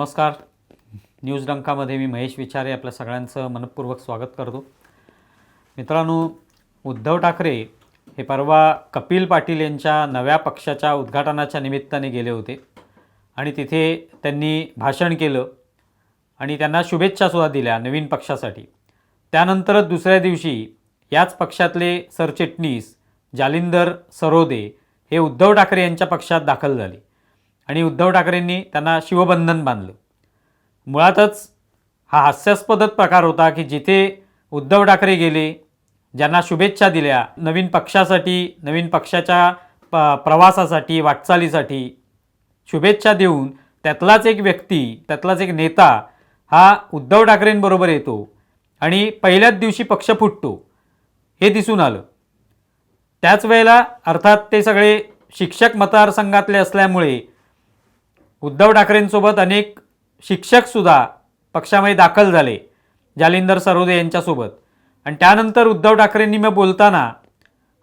नमस्कार. न्यूज डंकामध्ये मी महेश विचारे आपल्या सगळ्यांचं मनपूर्वक स्वागत करतो. मित्रांनो उद्धव ठाकरे हे परवा कपिल पाटील यांच्या नव्या पक्षाच्या उद्घाटनाच्या निमित्ताने गेले होते आणि तिथे त्यांनी भाषण केलं आणि त्यांना शुभेच्छासुद्धा दिल्या नवीन पक्षासाठी. त्यानंतरच दुसऱ्या दिवशी याच पक्षातले सरचिटणीस जालिंदर सरोदे हे उद्धव ठाकरे यांच्या पक्षात दाखल झाले. आणि उद्धव ठाकरेंनी त्यांना शिवबंधन बांधलं. मुळातच हा हास्यास्पदच प्रकार होता की जिथे उद्धव ठाकरे गेले ज्यांना शुभेच्छा दिल्या नवीन पक्षासाठी नवीन पक्षाच्या प प्रवासासाठी वाटचालीसाठी शुभेच्छा देऊन त्यातलाच एक व्यक्ती त्यातलाच एक नेता हा उद्धव ठाकरेंबरोबर येतो आणि पहिल्याच दिवशी पक्ष फुटतो हे दिसून आलं. त्याच वेळेला अर्थात ते सगळे शिक्षक मतदारसंघातले असल्यामुळे उद्धव ठाकरेंसोबत अनेक शिक्षकसुद्धा पक्षामध्ये दाखल झाले जालिंदर सरोदे यांच्यासोबत. आणि त्यानंतर उद्धव ठाकरेंनी मग बोलताना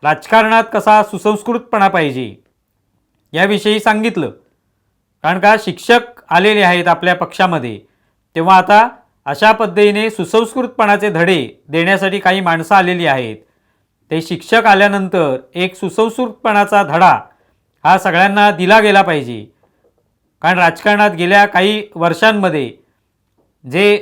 राजकारणात कसा सुसंस्कृतपणा पाहिजे याविषयी सांगितलं. कारण का शिक्षक आलेले आहेत आपल्या पक्षामध्ये तेव्हा आता अशा पद्धतीने सुसंस्कृतपणाचे धडे देण्यासाठी काही माणसं आलेली आहेत. ते शिक्षक आल्यानंतर एक सुसंस्कृतपणाचा धडा हा सगळ्यांना दिला गेला पाहिजे. कारण राजकारणात गेल्या काही वर्षांमध्ये जे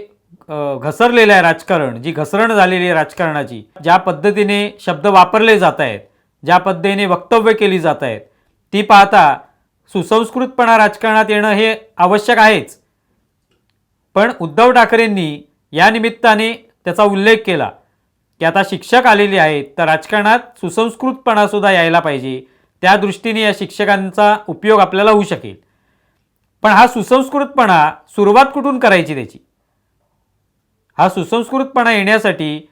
घसरलेलं आहे राजकारण जी घसरण झालेली आहे राजकारणाची ज्या पद्धतीने शब्द वापरले जात आहेत ज्या पद्धतीने वक्तव्य केली जात आहेत ती पाहता सुसंस्कृतपणा राजकारणात येणं हे आवश्यक आहेच. पण उद्धव ठाकरेंनी या निमित्ताने त्याचा उल्लेख केला की आता शिक्षक आलेले आहेत तर राजकारणात सुसंस्कृतपणासुद्धा यायला पाहिजे. त्या दृष्टीने या शिक्षकांचा उपयोग आपल्याला होऊ शकेल. पण हा सुसंस्कृतपणा सुरुवात कुठून करायची त्याची? हा सुसंस्कृतपणा येण्यासाठी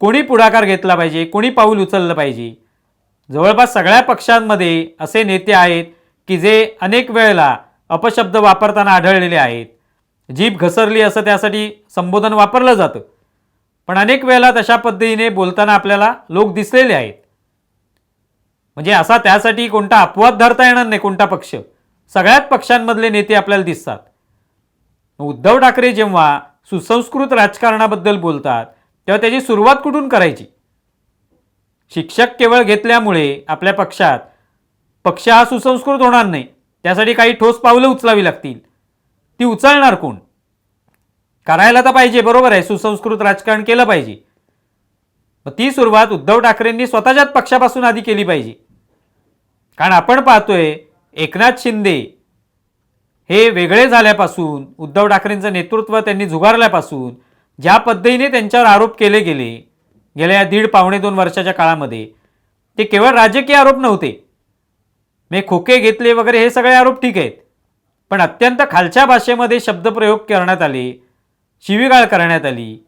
कोणी पुढाकार घेतला पाहिजे कोणी पाऊल उचललं पाहिजे? जवळपास सगळ्या पक्षांमध्ये असे नेते आहेत की जे अनेक वेळेला अपशब्द वापरताना आढळलेले आहेत. जीभ घसरली असं त्यासाठी संबोधन वापरलं जातं. पण अनेक वेळेला तशा पद्धतीने बोलताना आपल्याला लोक दिसलेले आहेत. म्हणजे असा त्यासाठी कोणता अपवाद धरता येणार नाही कोणता पक्ष. सगळ्याच पक्षांमधले नेते आपल्याला दिसतात. उद्धव ठाकरे जेव्हा सुसंस्कृत राजकारणाबद्दल बोलतात तेव्हा त्याची सुरुवात कुठून करायची? शिक्षक केवळ घेतल्यामुळे आपल्या पक्षात पक्ष हा सुसंस्कृत होणार नाही त्यासाठी काही ठोस पावलं उचलावी लागतील. ती उचलणार कोण? करायला तर पाहिजे बरोबर आहे सुसंस्कृत राजकारण केलं पाहिजे. मग ती सुरुवात उद्धव ठाकरेंनी स्वतःच्याच पक्षापासून आधी केली पाहिजे. कारण आपण पाहतोय एकनाथ शिंदे हे वेगळे झाल्यापासून उद्धव ठाकरेंचं नेतृत्व त्यांनी झुगारल्यापासून ज्या पद्धतीने त्यांच्यावर आरोप केले गेले गेल्या दीड पावणे दोन वर्षाच्या काळामध्ये ते केवळ राजकीय आरोप नव्हते. मे खोके घेतले वगैरे हे सगळे आरोप ठीक आहेत. पण अत्यंत खालच्या भाषेमध्ये शब्दप्रयोग करण्यात आले शिवीगाळ करण्यात आली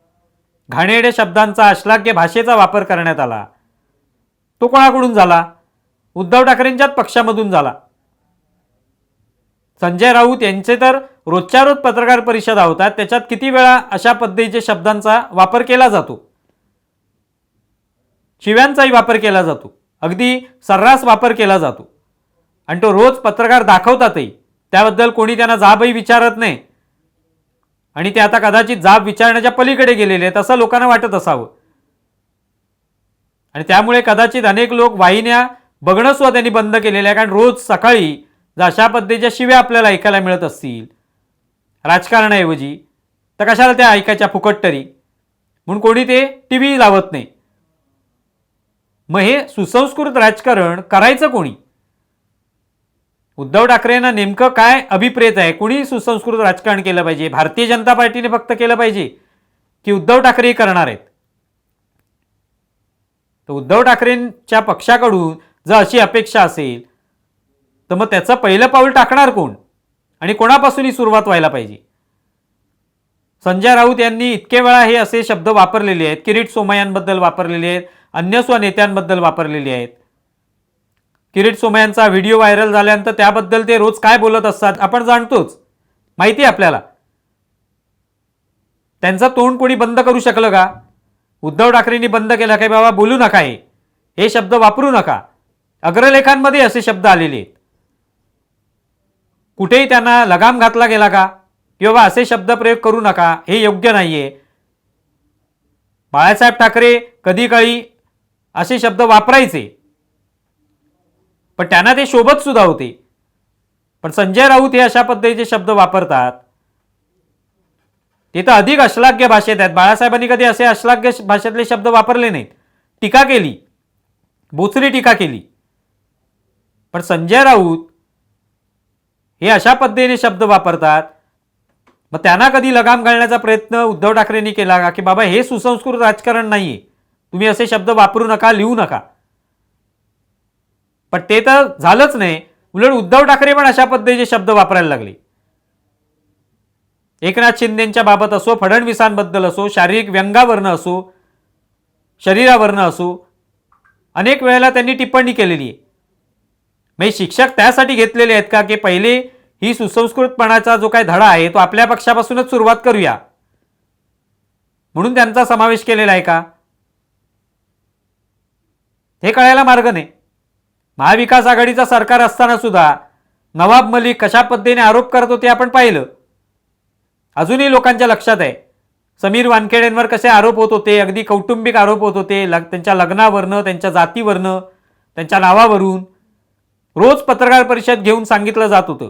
घाणेडे शब्दांचा अश्लाघ्य भाषेचा वापर करण्यात आला. तो कोणाकडून झाला? उद्धव ठाकरेंच्याच पक्षामधून झाला. संजय राऊत यांचे तर रोजच्या रोज पत्रकार परिषदा होतात त्याच्यात किती वेळा अशा पद्धतीच्या शब्दांचा वापर केला जातो? शिव्यांचाही वापर केला जातो. अगदी सर्रास वापर केला जातो. आणि तो रोज पत्रकार दाखवतातही. त्याबद्दल कोणी त्यांना जाबही विचारत नाही. आणि ते आता कदाचित जाब विचारण्याच्या पलीकडे गेलेले आहेत असं लोकांना वाटत असावं. आणि त्यामुळे कदाचित अनेक लोक वाहिन्या बघणं सुद्धा त्यांनी बंद केलेलं आहे कारण रोज सकाळी जर अशा पद्धतीच्या शिव्या आपल्याला ऐकायला मिळत असतील राजकारणाऐवजी तर कशाला त्या ऐकायच्या फुकट तरी? म्हणून कोणी ते टी व्ही लावत नाही. मग हे सुसंस्कृत राजकारण करायचं कोणी? उद्धव ठाकरेंना नेमकं काय अभिप्रेत आहे? कोणी सुसंस्कृत राजकारण केलं पाहिजे? भारतीय जनता पार्टीने फक्त केलं पाहिजे की उद्धव ठाकरे करणार आहेत? तर उद्धव ठाकरेंच्या पक्षाकडून जर अशी अपेक्षा असेल तर मग त्याचं पहिलं पाऊल टाकणार कोण? आणि कोणापासून ही सुरुवात व्हायला पाहिजे? संजय राऊत यांनी इतके वेळा हे असे शब्द वापरलेले आहेत किरीट सोमयांबद्दल वापरलेले आहेत अन्य स्व नेत्यांबद्दल वापरलेले आहेत. किरीट सोमयांचा व्हिडिओ व्हायरल झाल्यानंतर त्याबद्दल ते रोज काय बोलत असतात आपण जाणतोच. माहिती आहे आपल्याला. त्यांचं तोंड कोणी बंद करू शकलं का? उद्धव ठाकरेंनी बंद केला काय बाबा बोलू नका हे. हे शब्द वापरू नका. अग्रलेखांमध्ये असे शब्द आलेले आहेत. कुठेही त्यांना लगाम घातला गेला का? किंवा असे शब्दप्रयोग करू नका हे योग्य नाही आहे बाळासाहेब ठाकरे कधी काळी असे शब्द वापरायचे. पण त्यांना ते शोभत सुद्धा होते. पण संजय राऊत हे अशा पद्धतीचे शब्द वापरतात. ते तर अधिक अश्लाघ्य भाषेत आहेत. बाळासाहेबांनी कधी असे अश्लाघ्य भाषेतले शब्द वापरले नाहीत. टीका केली. बोचरी टीका केली. पण संजय राऊत हे अशा पद्धतीने शब्द वापरतात. मग त्यांना कधी लगाम घालण्याचा प्रयत्न उद्धव ठाकरेंनी केला का? की बाबा हे सुसंस्कृत राजकारण नाहीये. तुम्ही असे शब्द वापरू नका लिहू नका. पण ते तर झालंच नाही. उलट उद्धव ठाकरे पण अशा पद्धतीचे शब्द वापरायला लागले. एकनाथ शिंदेच्या बाबत असो फडणवीसांबद्दल असो शारीरिक व्यंगावरनं असो शरीरावरनं असो अनेक वेळेला त्यांनी टिप्पणी केलेली आहे. म्हणजे शिक्षक त्यासाठी घेतलेले आहेत का की पहिले ही सुसंस्कृतपणाचा जो काही धडा आहे तो आपल्या पक्षापासूनच सुरुवात करूया. म्हणून त्यांचा समावेश केलेला आहे का? हे कळायला मार्ग नाही. महाविकास आघाडीचा सरकार असताना सुद्धा नवाब मलिक कशा पद्धतीने आरोप करत होते आपण पाहिलं. अजूनही लोकांच्या लक्षात आहे. समीर वानखेडेंवर कसे आरोप होत होते अगदी कौटुंबिक आरोप होत होते लग त्यांच्या लग्नावरनं त्यांच्या जातीवरनं त्यांच्या नावावरून. रोज पत्रकार परिषद घेऊन सांगितलं जात होतं.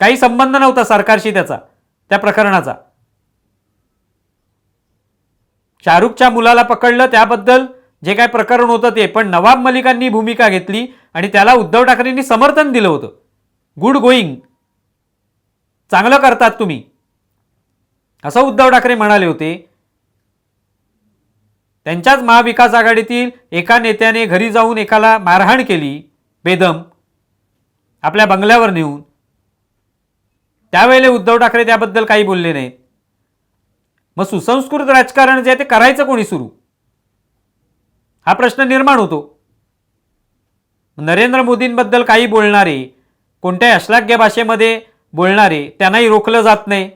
काही संबंध नव्हता सरकारशी त्याचा त्या प्रकरणाचा. शाहरुखच्या मुलाला पकडलं त्याबद्दल जे काय प्रकरण होतं ते पण नवाब मलिकांनी भूमिका घेतली आणि त्याला उद्धव ठाकरेंनी समर्थन दिलं होतं. गुड गोईंग चांगलं करतात तुम्ही. असं उद्धव ठाकरे म्हणाले होते. त्यांच्याच महाविकास आघाडीतील एका नेत्याने घरी जाऊन एकाला मारहाण केली. बेदम आपल्या बंगल्यावर नेऊन. त्यावेळेला उद्धव ठाकरे त्याबद्दल काही बोलले नाहीत मग सुसंस्कृत राजकारण जे आहे ते करायचं कोणी सुरू? हा प्रश्न निर्माण होतो. नरेंद्र मोदींबद्दल काही बोलणारे कोणत्याही अश्लाघ्य भाषेमध्ये बोलणारे त्यांनाही रोखलं जात नाही.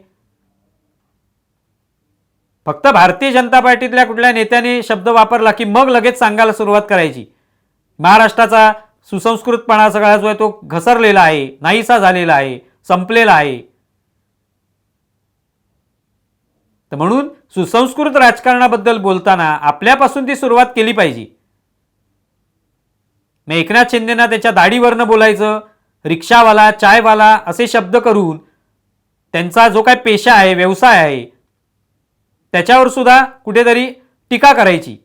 फक्त भारतीय जनता पार्टीतल्या कुठल्या नेत्याने शब्द वापरला की मग लगेच सांगायला सुरुवात करायची. महाराष्ट्राचा सुसंस्कृतपणा सगळा जो आहे तो घसरलेला आहे नाहीसा झालेला आहे संपलेला आहे. तर म्हणून सुसंस्कृत राजकारणाबद्दल बोलताना आपल्यापासून ती सुरुवात केली पाहिजे. मग एकनाथ शिंदेना त्याच्या दाढीवरनं बोलायचं रिक्षावाला चायवाला असे शब्द करून त्यांचा जो काय पेशा आहे व्यवसाय आहे त्याच्यावर सुद्धा कुठेतरी टीका करायची.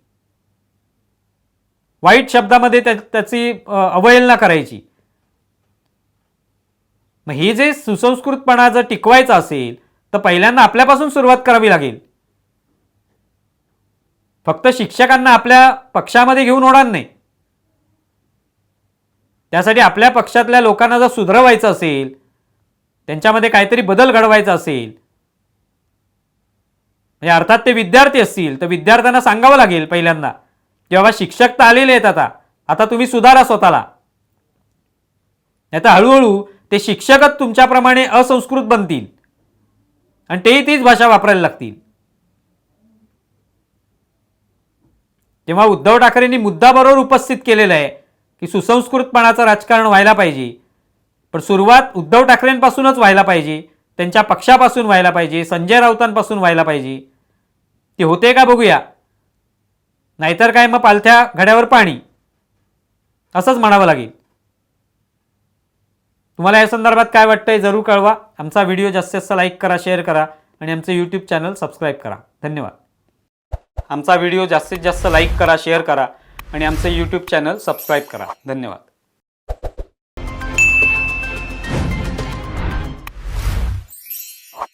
वाईट शब्दामध्ये त्या त्याची अवहेलना करायची. मग हे जे सुसंस्कृतपणा जर टिकवायचं असेल तर पहिल्यांदा आपल्यापासून सुरुवात करावी लागेल. फक्त शिक्षकांना आपल्या पक्षामध्ये घेऊन होणार नाही. त्यासाठी आपल्या पक्षातल्या लोकांना जर सुधरवायचं असेल त्यांच्यामध्ये काहीतरी बदल घडवायचा असेल म्हणजे अर्थात ते विद्यार्थी असतील तर विद्यार्थ्यांना सांगावं लागेल पहिल्यांदा. की बाबा शिक्षक तर आलेले आहेत आता. आता तुम्ही सुधारा स्वतःला. नाही तर हळूहळू ते शिक्षकच तुमच्याप्रमाणे असंस्कृत बनतील. आणि तेही तीच भाषा वापरायला लागतील. तेव्हा उद्धव ठाकरेंनी मुद्दा बरोबर उपस्थित केलेला आहे की सुसंस्कृतपणाचं राजकारण व्हायला पाहिजे. पण सुरुवात उद्धव ठाकरेंपासूनच व्हायला पाहिजे. त्यांच्या पक्षापासून व्हायला पाहिजे. संजय राऊतांपासून व्हायला पाहिजे. ते होते का बघूया. नाहीतर काय मग पालथ्या घड्यावर पाणी. असंच म्हणावं लागेल. तुम्हाला या संदर्भात काय वाटतंय जरूर कळवा. आमचा व्हिडिओ जास्तीत जास्त लाईक करा शेअर करा आणि आमचं यूट्यूब चॅनल सबस्क्राईब करा. धन्यवाद. आमचा व्हिडिओ जास्तीत जास्त लाईक करा शेअर करा आणि आमचं यूट्यूब चॅनल सबस्क्राईब करा. धन्यवाद.